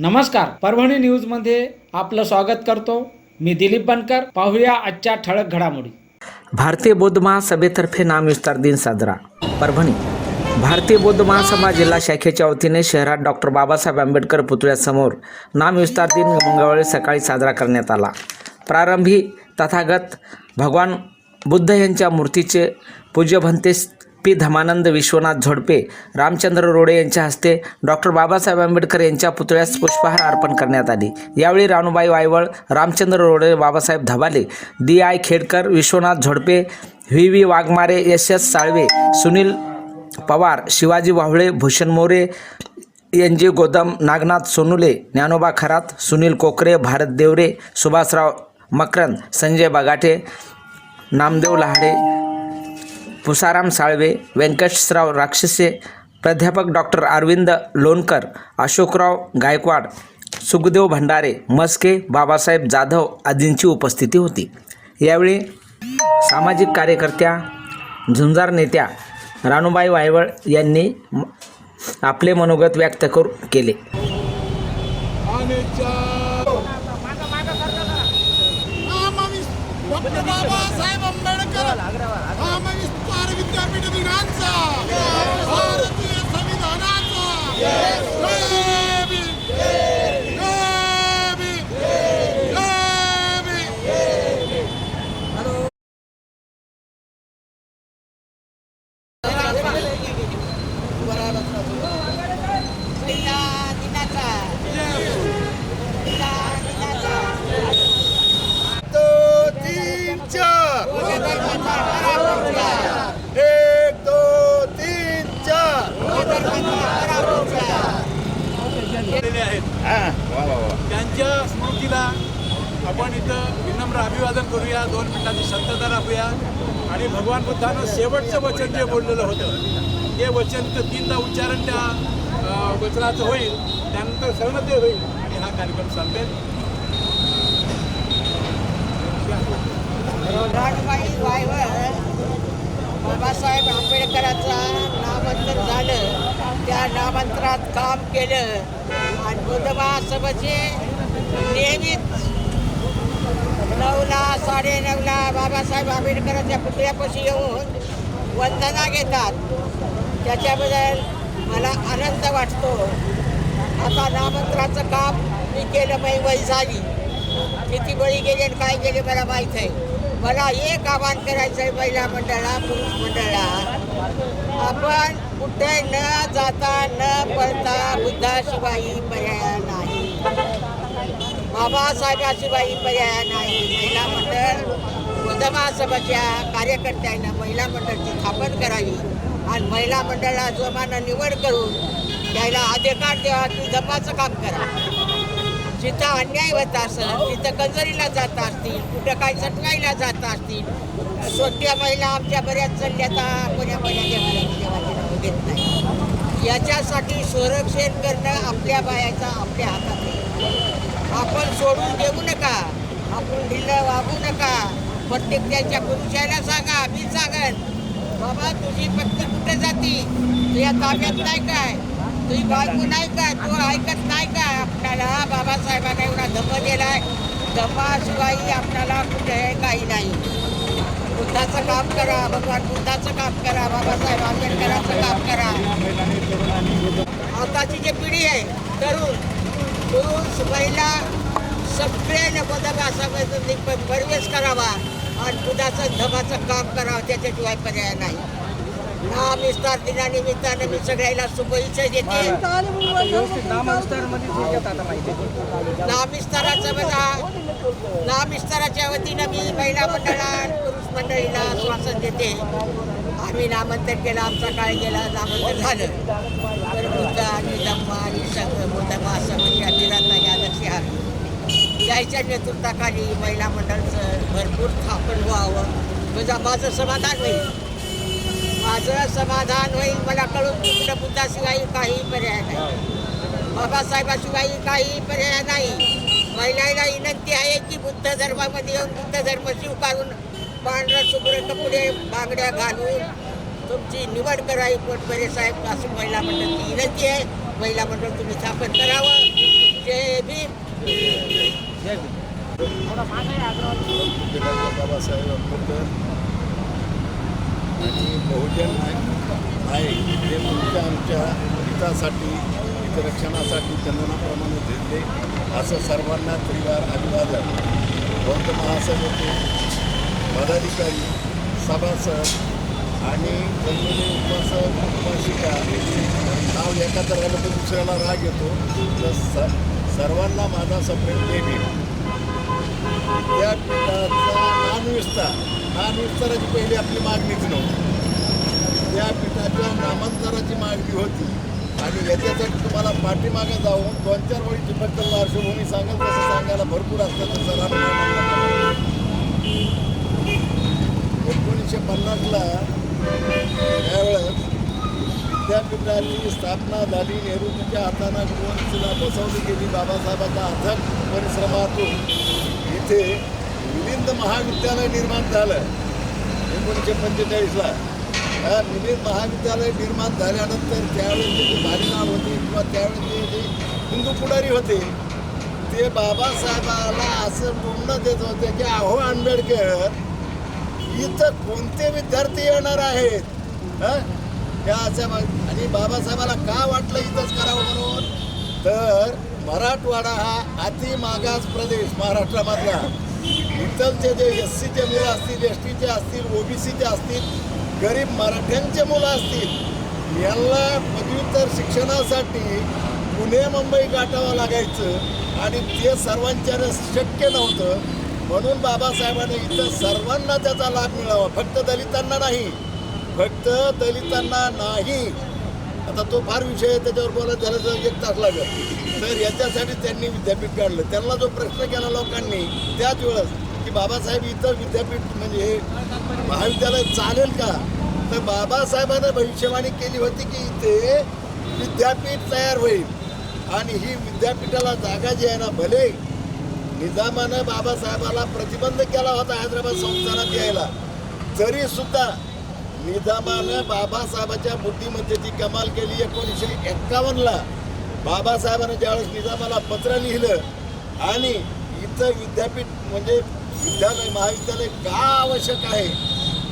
नमस्कार परभणी न्यूजमध्ये आपलं स्वागत करतो. मी दिलीप बनकर पाहूया आजच्या ठळक घडामोडी. भारतीय बौद्ध महासभेतर्फे नामविस्तार दिन साजरा. परभणी. भारतीय बौद्ध महासभा जिल्हा शाखेच्या वतीने शहरात डॉक्टर बाबासाहेब आंबेडकर पुतळ्यासमोर नामविस्तार दिन मंगळवारी सकाळी साजरा करण्यात आला. प्रारंभी तथागत भगवान बुद्ध यांच्या मूर्तीचे पूज्य भंतेस पी धमानंद विश्वनाथ झोडपे रामचंद्र रोडे यांच्या हस्ते डॉक्टर बाबासाहेब आंबेडकर यांच्या पुतळ्यास पुष्पहार अर्पण करण्यात आली. यावेळी Ranubai Waywal Ramchandra Rode Babasaheb Dhabale D I Khedkar Vishwanath Zodpe V V Waghmare S S Salve Sunil Pawar Shivaji Wahule Bhushan More N G Godam Nagnath Sonule Dnyanoba Kharat Sunil Kokare Bharat Deore Subhashrao Makarand Sanjay Bagate Namdev लहाडे Pusaram Salve Venkateshrao Rakshase प्राध्यापक doctor Arvind Lonkar Ashokrao Gaikwad Sukhdev Bhandare Maske Babasaheb Jadhav आदींची उपस्थिती होती. यावेळी सामाजिक कार्यकर्त्या झुंजार नेत्या राणूबाई वायवळ यांनी आपले मनोगत व्यक्त करू केले डॉक्टर बाबासाहेब आंबेडकर महाविस्तार विद्यापीठ दिनांचा भारतीय संविधानाचा जय भीम. जय भीम. जय भीम. दो तीन चार एक दो तीन चार केलेले आहेत त्यांच्या स्मृतीला आपण अभिवादन करूया दोन मिनिटाची शांतता राखूया. आणि भगवान बुद्धानं शेवटचं वचन जे बोललेलं होतं ते वचन तीनदा उच्चारण त्या वचनाचं होईल त्यानंतर सगळं ते होईल. आणि हा कार्यक्रम संपेल. राणूबाई वायवळ बाबासाहेब आंबेडकरांचा नामांतर झालं त्या नामांतरात काम केलं. आणि बुद्ध महासभेचे नेहमीच नऊला साडेनऊला बाबासाहेब आंबेडकरांच्या पुतळ्यापाशी येऊन वंदना घेतात. त्याच्याबद्दल मला आनंद वाटतो. आता नामंत्राचं काम मी केलं मी वय झाली. किती बळी गेले आणि काय गेले मला माहीत आहे. मला एक आवाहन करायचं आहे महिला मंडळा पुरुष मंडळा आपण कुठे न जाता न पळता बुद्धाशिवाय पर्याय नाही. बाबासाहेबाशिवाय पर्याय नाही महिला मंडळ बुद्ध कार्यकर्त्यांना महिला मंडळची स्थापन करावी आणि महिला मंडळाला जोमानं निवड करून त्याला अधिकार द्यावा की जपाचं काम करा. जिथं अन्याय होत असेल तिथं कंजरीला जात असतील कुठं काय सटवायला जात असतील स्वतः महिला आमच्या बऱ्याच चालल्या आता कोण्या महिला देवाला घेत नाही. याच्यासाठी संरक्षण करणं आपल्या बायाचा आपल्या हातात आहे आपण सोडून देऊ नका. आपण ढिलं वागू नका. प्रत्येक त्यांच्या पुरुषाला सांगा मी सांगन. बाबा तुझी पत्नी कुठे जाती? तुझ्या ताब्यात नाही काय? तुझी बायको नाही काय? तू ऐकत नाही काय? आपल्याला बाबासाहेबांना एवढा धम्म दिलाय. धपाशिवाय आपल्याला कुठे काही नाही. बुद्धाचं काम करा भगवान बुद्धाचं काम करा बाबासाहेब आंबेडकरांचं काम करा. आताची जी पिढी आहे तरुण पुरुष महिला सगळ्यांनी बुद्धाभासामध्ये प्रवेश करावा आणि बुद्धाचं धमाचं काम करावं त्याच्याशिवाय पर्याय नाही. विस्तार दिनानिमित्तानं मी सगळ्याला शुभेच्छा देते. नाम विस्ताराचं बघा. नाम विस्ताराच्या वतीनं मी महिला मंडळा आणि पुरुष मंडळीला आश्वासन देते. आम्ही नामांतर केलं आमचा काळ गेला नामांतर झालं. तर बुद्ध आणि दम्मा आणि सगळं असं म्हणजे आम्ही या लक्षी आम्ही त्याच्या नेतृत्वाखाली महिला मंडळचं भरपूर स्थापन व्हावं. म्हणजे माझं समाधान होईल. माझं समाधान होईल मला कळून तिकडं बुद्धाशिवाय काही पर्याय नाही. बाबासाहेबाशिवाय काही पर्याय नाही. महिलांना विनंती आहे की बुद्ध धर्मामध्ये येऊन बुद्ध धर्म स्वीकारून पांढरा शुभ्र कपडे बांगड्या घालून तुमची निवड करावी पटपरे साहेब असं महिला मंडळाची विनंती आहे. महिला मंडळ तुम्ही स्थापन करावं. जय भीम. डॉक्टर बाबासाहेब आंबेडकर आणि बहुजन आहे. हे तुमच्या आमच्या हितासाठी हितरक्षणासाठी चंदनाप्रमाणे झेलले असं सर्वांना त्रिवार अभिवादन. बौद्ध महासभेचे पदाधिकारी सभासद आणि जन्मले उपासक उपासिका नाव एका तर आलं तर दुसऱ्याला राग येतो. तर स सर्वांना माझा सप्रेम देवी पीठाचा नानविस्तार नानविस्ताराची पहिली आपली मागणीच नव्हती. विद्यापीठाच्या नामांतराची मागणी होती. आणि याच्यासाठी तुम्हाला पाठीमागे जाऊन दोन चार वेळी फक्त पार्श्वभूमी सांगत तसं सांगायला भरपूर असतं तर सरांना एकोणीसशे पन्नासला त्यावेळेस विद्यापीठाची स्थापना झाली. नेहरूजीच्या हातानं गुरुवंशीला बसवली गेली. बाबासाहेबांच्या अथक परिश्रमातून इथे मिलिंद महाविद्यालय निर्माण झालं. एकोणीसशे पंचेचाळीसला हा मिलिंद महाविद्यालय निर्माण झाल्यानंतर त्यावेळेचे जी भारीनाव होती किंवा त्यावेळेचे जे हिंदू पुढारी होते ते बाबासाहेबाला असं बोलणं देत होते की अहो आंबेडकर इथं कोणते विद्यार्थी येणार आहेत? त्या अशा आणि बाबासाहेबाला का वाटलं इथंच करावं म्हणून? तर मराठवाडा हा अति मागास प्रदेश महाराष्ट्रामधला. इथलचे जे एस सीचे मुलं असतील एस टीचे असतील ओबीसीचे असतील गरीब मराठ्यांचे मुलं असतील यांना पदव्युत्तर शिक्षणासाठी पुणे मुंबई गाठावं लागायचं आणि ते सर्वांच्यानं शक्य नव्हतं. म्हणून बाबासाहेबांनी इथं सर्वांना त्याचा लाभ मिळावा. फक्त दलितांना नाही. फक्त दलितांना नाही. आता तो फार विषय आहे त्याच्यावर बोलायला झालं तर एक तास लागेल. तर याच्यासाठी त्यांनी विद्यापीठ काढलं. त्यांना जो प्रश्न केला लोकांनी त्याच वेळेस की बाबासाहेब इथं विद्यापीठ म्हणजे हे महाविद्यालय चालेल का? तर बाबासाहेबांना भविष्यवाणी केली होती की इथे विद्यापीठ तयार होईल. आणि ही विद्यापीठाला जागा जी आहे ना भले निजामानं बाबासाहेबाला प्रतिबंध केला होता हैदराबाद संस्थानात यायला. तरी सुद्धा निजामानं बाबासाहेबाच्या बुद्धिमत्तेची कमाल केली. एकोणीसशे एक्कावन्नला बाबासाहेबानं ज्यावेळेस निजामाला पत्र लिहिलं आणि इथं विद्यापीठ म्हणजे विद्यालय महाविद्यालय का आवश्यक आहे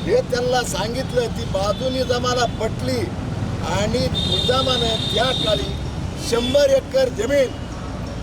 हे त्यांना सांगितलं. ती बाजू निजामाला पटली आणि निजामानं त्या काळी शंभर एकर जमीन